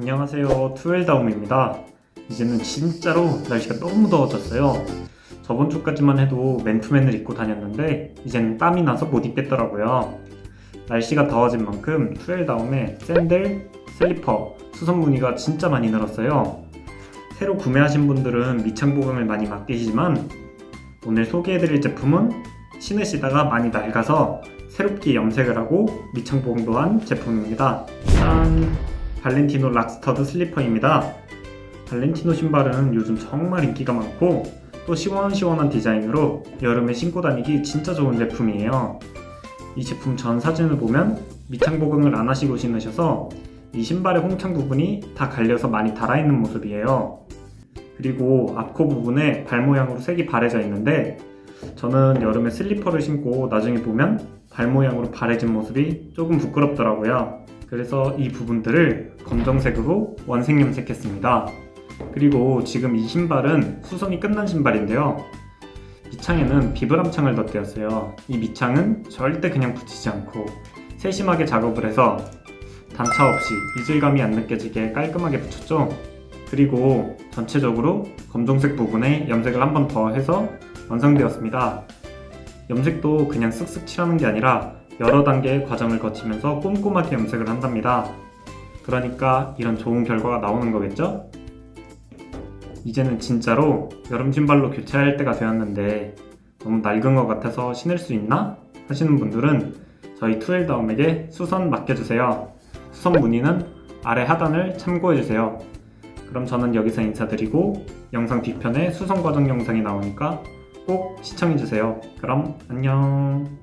안녕하세요. 투엘다움입니다. 이제는 진짜로 날씨가 너무 더워졌어요. 저번 주까지만 해도 맨투맨을 입고 다녔는데 이제는 땀이 나서 못 입겠더라고요. 날씨가 더워진 만큼 투엘다움에 샌들, 슬리퍼, 수선 무늬가 진짜 많이 늘었어요. 새로 구매하신 분들은 밑창 보강을 많이 맡기시지만 오늘 소개해드릴 제품은 신으시다가 많이 낡아서 새롭게 염색을 하고 밑창 보강도 한 제품입니다. 짠! 발렌티노 락스터드 슬리퍼입니다. 발렌티노 신발은 요즘 정말 인기가 많고 또 시원시원한 디자인으로 여름에 신고 다니기 진짜 좋은 제품이에요. 이 제품 전 사진을 보면 밑창 보강을 안 하시고 신으셔서 이 신발의 홍창 부분이 다 갈려서 많이 달아있는 모습이에요. 그리고 앞코 부분에 발 모양으로 색이 바래져 있는데 저는 여름에 슬리퍼를 신고 나중에 보면 발 모양으로 바래진 모습이 조금 부끄럽더라고요. 그래서 이 부분들을 검정색으로 원색 염색했습니다. 그리고 지금 이 신발은 수선이 끝난 신발인데요. 밑창에는 비브람창을 덧대었어요. 이 밑창은 절대 그냥 붙이지 않고 세심하게 작업을 해서 단차 없이 이질감이 안 느껴지게 깔끔하게 붙였죠. 그리고 전체적으로 검정색 부분에 염색을 한 번 더 해서 완성되었습니다. 염색도 그냥 쓱쓱 칠하는 게 아니라 여러 단계의 과정을 거치면서 꼼꼼하게 염색을 한답니다. 그러니까 이런 좋은 결과가 나오는 거겠죠? 이제는 진짜로 여름 신발로 교체할 때가 되었는데 너무 낡은 것 같아서 신을 수 있나? 하시는 분들은 저희 투엘다움에게 수선 맡겨주세요. 수선 무늬는 아래 하단을 참고해주세요. 그럼 저는 여기서 인사드리고 영상 뒤편에 수선 과정 영상이 나오니까 꼭 시청해주세요. 그럼 안녕.